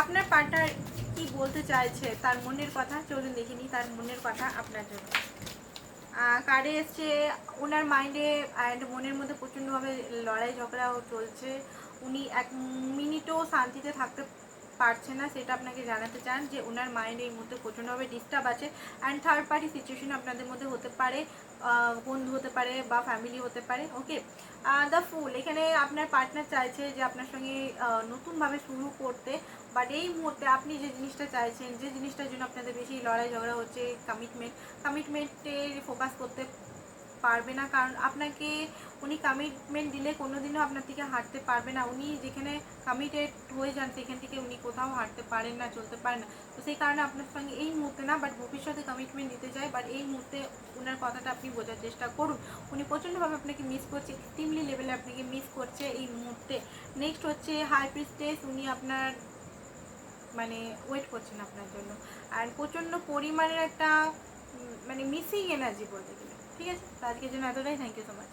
আপনার পার্টনার কি বলতে চাইছে? তার মনের কথা চলুন দেখিনি তার মনের কথা আপনার জন্য। কার্ডে এসছে, ওনার মাইন্ডে অ্যান্ড মনের মধ্যে প্রচণ্ডভাবে লড়াই ঝগড়াও চলছে। উনি এক মিনিটও শান্তিতে থাকতে পারছে না, সেটা আপনাকে জানাতে চান যে ওনার মাইন্ড এই মুহূর্তে প্রচণ্ডভাবে ডিস্টার্ব আছে অ্যান্ড থার্ড পার্টি সিচুয়েশন আপনাদের মধ্যে হতে পারে বন্ধু হতে পারে বা ফ্যামিলি হতে পারে ওকে দ্য ফুল এখানে আপনার পার্টনার চাইছে যে আপনার সঙ্গে নতুনভাবে শুরু করতে বাট এই মুহূর্তে আপনি যে জিনিসটা চাইছেন, যে জিনিসটার জন্য আপনাদের বেশি লড়াই ঝগড়া হচ্ছে কমিটমেন্ট কমিটমেন্টে ফোকাস করতে পারবে না, কারণ আপনাকে উনি কমিটমেন্ট দিলে কোনোদিনও আপনার থেকে হাঁটতে পারবে না। উনি যেখানে কমিটেড হয়ে যান, সেখান থেকে উনি কোথাও হাঁটতে পারেন না, চলতে পারেন না। তো সেই কারণে আপনার সঙ্গে এই মুহূর্তে না বাট ভবিষ্যতে কমিটমেন্ট দিতে চায় বাট এই মুহূর্তে ওনার কথাটা আপনি বোঝার চেষ্টা করুন। উনি প্রচণ্ডভাবে আপনাকে মিস করছে এক্সট্রিমলি লেভেলে আপনাকে মিস করছে এই মুহূর্তে। নেক্সট হচ্ছে হাই প্রিস্টেস উনি আপনার মানে ওয়েট করছেন আপনার জন্য। আর প্রচণ্ড পরিমাণের একটা মানে মিসিং এনার্জি বলতে গেলে। ঠিক আছে তো আজকের জন্য এতটাই থ্যাংক ইউ সো মাচ